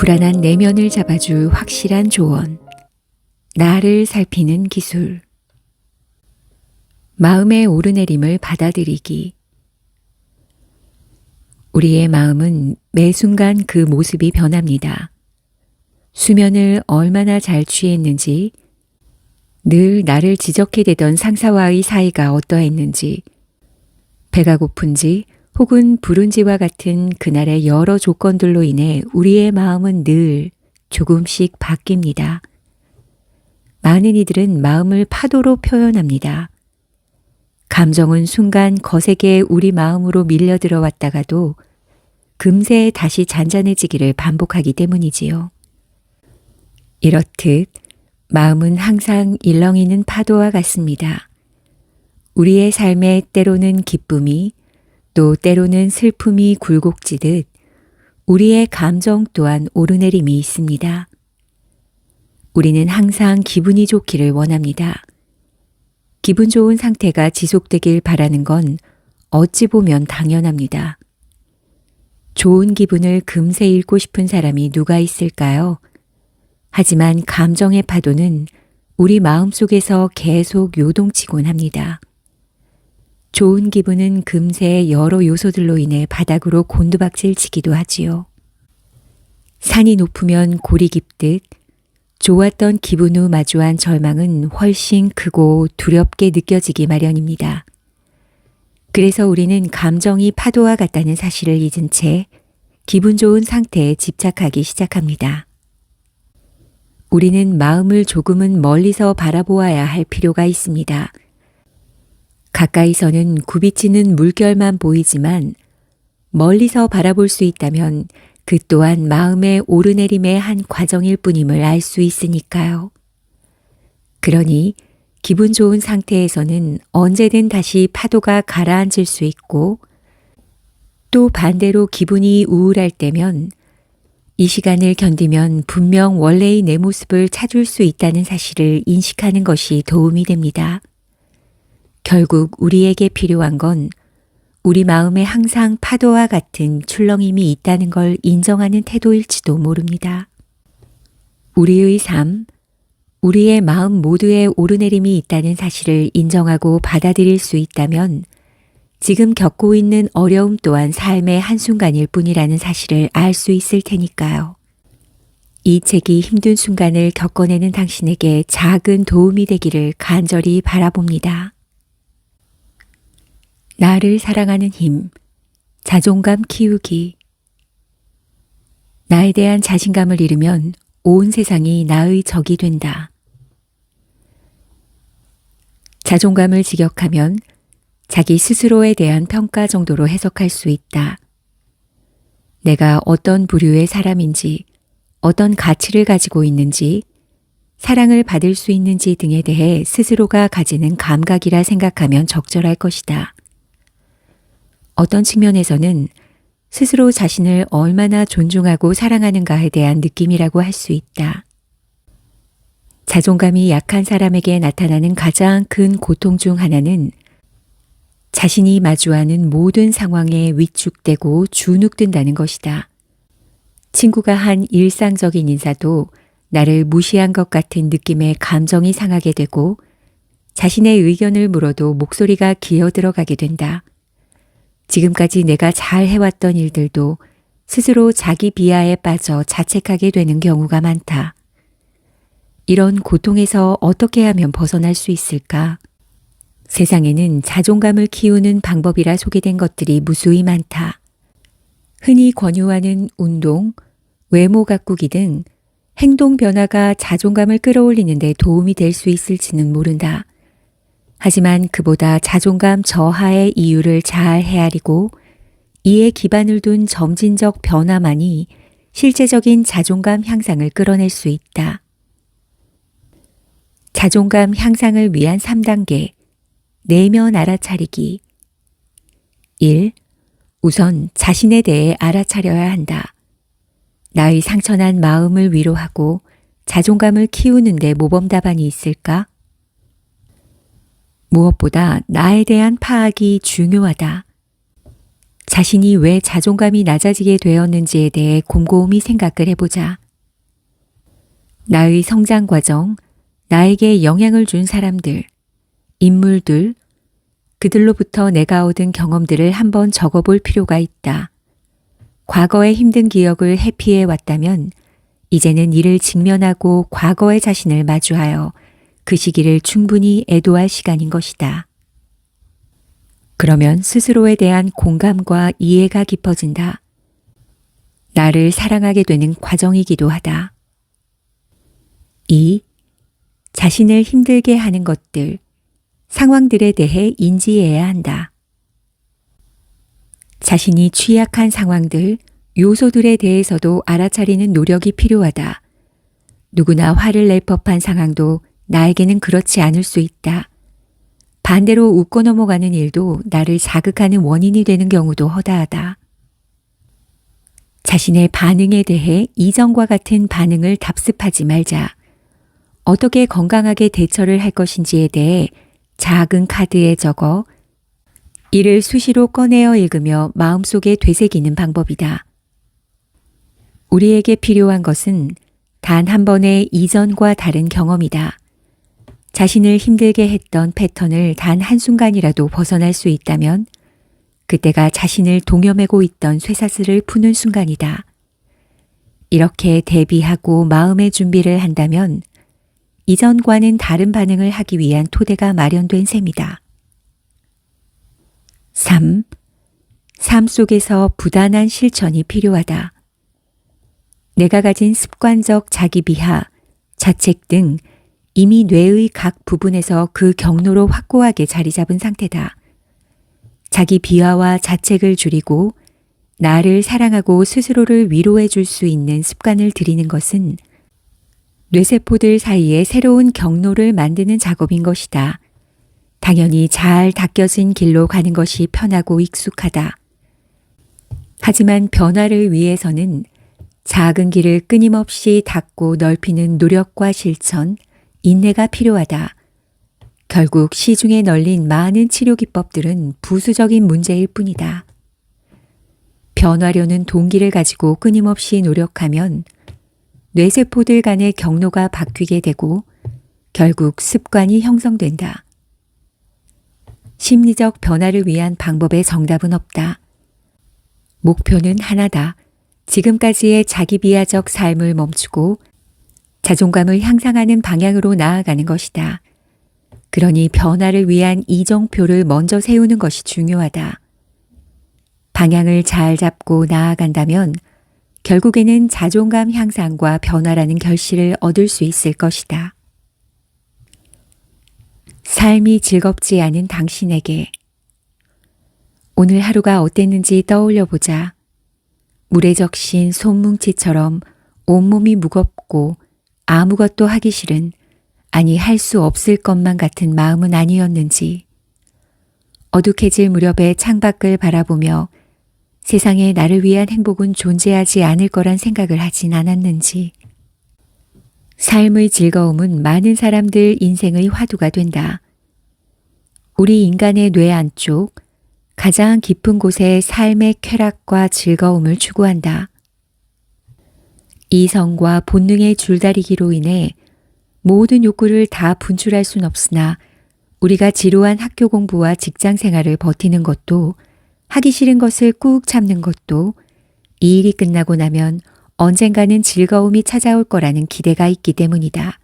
불안한 내면을 잡아줄 확실한 조언. 나를 살피는 기술. 마음의 오르내림을 받아들이기. 우리의 마음은 매 순간 그 모습이 변합니다. 수면을 얼마나 잘 취했는지, 늘 나를 지적해 대던 상사와의 사이가 어떠했는지, 배가 고픈지 혹은 부른지와 같은 그날의 여러 조건들로 인해 우리의 마음은 늘 조금씩 바뀝니다. 많은 이들은 마음을 파도로 표현합니다. 감정은 순간 거세게 우리 마음으로 밀려 들어왔다가도 금세 다시 잔잔해지기를 반복하기 때문이지요. 이렇듯 마음은 항상 일렁이는 파도와 같습니다. 우리의 삶에 때로는 기쁨이 또 때로는 슬픔이 굴곡지듯 우리의 감정 또한 오르내림이 있습니다. 우리는 항상 기분이 좋기를 원합니다. 기분 좋은 상태가 지속되길 바라는 건 어찌 보면 당연합니다. 좋은 기분을 금세 잃고 싶은 사람이 누가 있을까요? 하지만 감정의 파도는 우리 마음 속에서 계속 요동치곤 합니다. 좋은 기분은 금세 여러 요소들로 인해 바닥으로 곤두박질 치기도 하지요. 산이 높으면 골이 깊듯 좋았던 기분 후 마주한 절망은 훨씬 크고 두렵게 느껴지기 마련입니다. 그래서 우리는 감정이 파도와 같다는 사실을 잊은 채 기분 좋은 상태에 집착하기 시작합니다. 우리는 마음을 조금은 멀리서 바라보아야 할 필요가 있습니다. 가까이서는 굽이치는 물결만 보이지만 멀리서 바라볼 수 있다면 그 또한 마음의 오르내림의 한 과정일 뿐임을 알 수 있으니까요. 그러니 기분 좋은 상태에서는 언제든 다시 파도가 가라앉을 수 있고 또 반대로 기분이 우울할 때면 이 시간을 견디면 분명 원래의 내 모습을 찾을 수 있다는 사실을 인식하는 것이 도움이 됩니다. 결국 우리에게 필요한 건 우리 마음에 항상 파도와 같은 출렁임이 있다는 걸 인정하는 태도일지도 모릅니다. 우리의 삶, 우리의 마음 모두에 오르내림이 있다는 사실을 인정하고 받아들일 수 있다면 지금 겪고 있는 어려움 또한 삶의 한순간일 뿐이라는 사실을 알 수 있을 테니까요. 이 책이 힘든 순간을 겪어내는 당신에게 작은 도움이 되기를 간절히 바라봅니다. 나를 사랑하는 힘, 자존감 키우기. 나에 대한 자신감을 잃으면 온 세상이 나의 적이 된다. 자존감을 직역하면 자기 스스로에 대한 평가 정도로 해석할 수 있다. 내가 어떤 부류의 사람인지, 어떤 가치를 가지고 있는지, 사랑을 받을 수 있는지 등에 대해 스스로가 가지는 감각이라 생각하면 적절할 것이다. 어떤 측면에서는 스스로 자신을 얼마나 존중하고 사랑하는가에 대한 느낌이라고 할 수 있다. 자존감이 약한 사람에게 나타나는 가장 큰 고통 중 하나는 자신이 마주하는 모든 상황에 위축되고 주눅든다는 것이다. 친구가 한 일상적인 인사도 나를 무시한 것 같은 느낌의 감정이 상하게 되고 자신의 의견을 물어도 목소리가 기어 들어가게 된다. 지금까지 내가 잘 해왔던 일들도 스스로 자기 비하에 빠져 자책하게 되는 경우가 많다. 이런 고통에서 어떻게 하면 벗어날 수 있을까? 세상에는 자존감을 키우는 방법이라 소개된 것들이 무수히 많다. 흔히 권유하는 운동, 외모 가꾸기 등 행동 변화가 자존감을 끌어올리는 데 도움이 될 수 있을지는 모른다. 하지만 그보다 자존감 저하의 이유를 잘 헤아리고 이에 기반을 둔 점진적 변화만이 실제적인 자존감 향상을 끌어낼 수 있다. 자존감 향상을 위한 3단계 내면 알아차리기 1. 우선 자신에 대해 알아차려야 한다. 나의 상처난 마음을 위로하고 자존감을 키우는데 모범 답안이 있을까? 무엇보다 나에 대한 파악이 중요하다. 자신이 왜 자존감이 낮아지게 되었는지에 대해 곰곰이 생각을 해보자. 나의 성장 과정, 나에게 영향을 준 사람들, 인물들, 그들로부터 내가 얻은 경험들을 한번 적어볼 필요가 있다. 과거의 힘든 기억을 회피해 왔다면 이제는 이를 직면하고 과거의 자신을 마주하여 그 시기를 충분히 애도할 시간인 것이다. 그러면 스스로에 대한 공감과 이해가 깊어진다. 나를 사랑하게 되는 과정이기도 하다. 2. 자신을 힘들게 하는 것들, 상황들에 대해 인지해야 한다. 자신이 취약한 상황들, 요소들에 대해서도 알아차리는 노력이 필요하다. 누구나 화를 낼 법한 상황도 나에게는 그렇지 않을 수 있다. 반대로 웃고 넘어가는 일도 나를 자극하는 원인이 되는 경우도 허다하다. 자신의 반응에 대해 이전과 같은 반응을 답습하지 말자. 어떻게 건강하게 대처를 할 것인지에 대해 작은 카드에 적어 이를 수시로 꺼내어 읽으며 마음속에 되새기는 방법이다. 우리에게 필요한 것은 단 한 번의 이전과 다른 경험이다. 자신을 힘들게 했던 패턴을 단 한순간이라도 벗어날 수 있다면 그때가 자신을 동여매고 있던 쇠사슬을 푸는 순간이다. 이렇게 대비하고 마음의 준비를 한다면 이전과는 다른 반응을 하기 위한 토대가 마련된 셈이다. 3. 삶 속에서 부단한 실천이 필요하다. 내가 가진 습관적 자기 비하, 자책 등 이미 뇌의 각 부분에서 그 경로로 확고하게 자리 잡은 상태다. 자기 비하와 자책을 줄이고 나를 사랑하고 스스로를 위로해 줄 수 있는 습관을 들이는 것은 뇌세포들 사이에 새로운 경로를 만드는 작업인 것이다. 당연히 잘 닦여진 길로 가는 것이 편하고 익숙하다. 하지만 변화를 위해서는 작은 길을 끊임없이 닦고 넓히는 노력과 실천, 인내가 필요하다. 결국 시중에 널린 많은 치료 기법들은 부수적인 문제일 뿐이다. 변화려는 동기를 가지고 끊임없이 노력하면 뇌세포들 간의 경로가 바뀌게 되고 결국 습관이 형성된다. 심리적 변화를 위한 방법의 정답은 없다. 목표는 하나다. 지금까지의 자기 비하적 삶을 멈추고 자존감을 향상하는 방향으로 나아가는 것이다. 그러니 변화를 위한 이정표를 먼저 세우는 것이 중요하다. 방향을 잘 잡고 나아간다면 결국에는 자존감 향상과 변화라는 결실을 얻을 수 있을 것이다. 삶이 즐겁지 않은 당신에게 오늘 하루가 어땠는지 떠올려 보자. 물에 적신 손뭉치처럼 온몸이 무겁고 아무것도 하기 싫은 아니 할 수 없을 것만 같은 마음은 아니었는지 어둑해질 무렵에 창밖을 바라보며 세상에 나를 위한 행복은 존재하지 않을 거란 생각을 하진 않았는지 삶의 즐거움은 많은 사람들 인생의 화두가 된다. 우리 인간의 뇌 안쪽 가장 깊은 곳에 삶의 쾌락과 즐거움을 추구한다. 이성과 본능의 줄다리기로 인해 모든 욕구를 다 분출할 순 없으나 우리가 지루한 학교 공부와 직장 생활을 버티는 것도 하기 싫은 것을 꾹 참는 것도 이 일이 끝나고 나면 언젠가는 즐거움이 찾아올 거라는 기대가 있기 때문이다.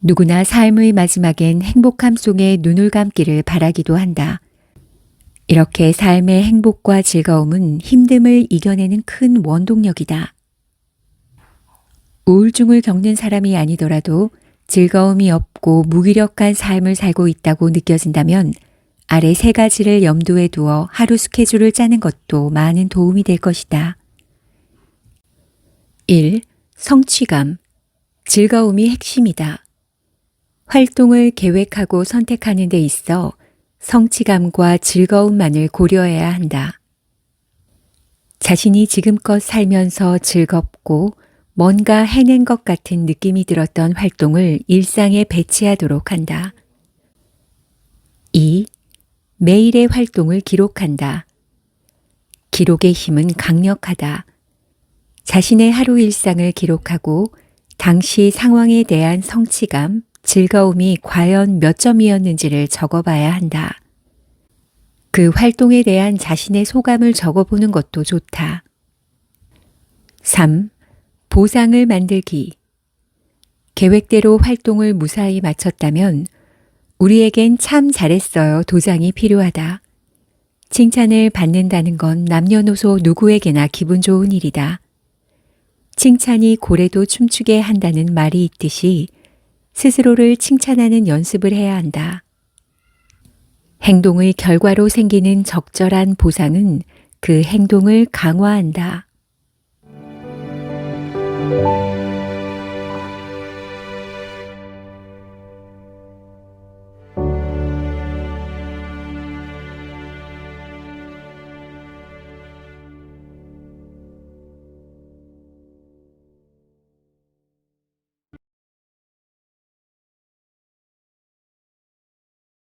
누구나 삶의 마지막엔 행복함 속에 눈을 감기를 바라기도 한다. 이렇게 삶의 행복과 즐거움은 힘듦을 이겨내는 큰 원동력이다. 우울증을 겪는 사람이 아니더라도 즐거움이 없고 무기력한 삶을 살고 있다고 느껴진다면 아래 세 가지를 염두에 두어 하루 스케줄을 짜는 것도 많은 도움이 될 것이다. 1. 성취감. 즐거움이 핵심이다. 활동을 계획하고 선택하는 데 있어 성취감과 즐거움만을 고려해야 한다. 자신이 지금껏 살면서 즐겁고 뭔가 해낸 것 같은 느낌이 들었던 활동을 일상에 배치하도록 한다. 2. 매일의 활동을 기록한다. 기록의 힘은 강력하다. 자신의 하루 일상을 기록하고 당시 상황에 대한 성취감, 즐거움이 과연 몇 점이었는지를 적어봐야 한다. 그 활동에 대한 자신의 소감을 적어보는 것도 좋다. 3. 보상을 만들기. 계획대로 활동을 무사히 마쳤다면 우리에겐 참 잘했어요 도장이 필요하다. 칭찬을 받는다는 건 남녀노소 누구에게나 기분 좋은 일이다. 칭찬이 고래도 춤추게 한다는 말이 있듯이 스스로를 칭찬하는 연습을 해야 한다. 행동의 결과로 생기는 적절한 보상은 그 행동을 강화한다. Música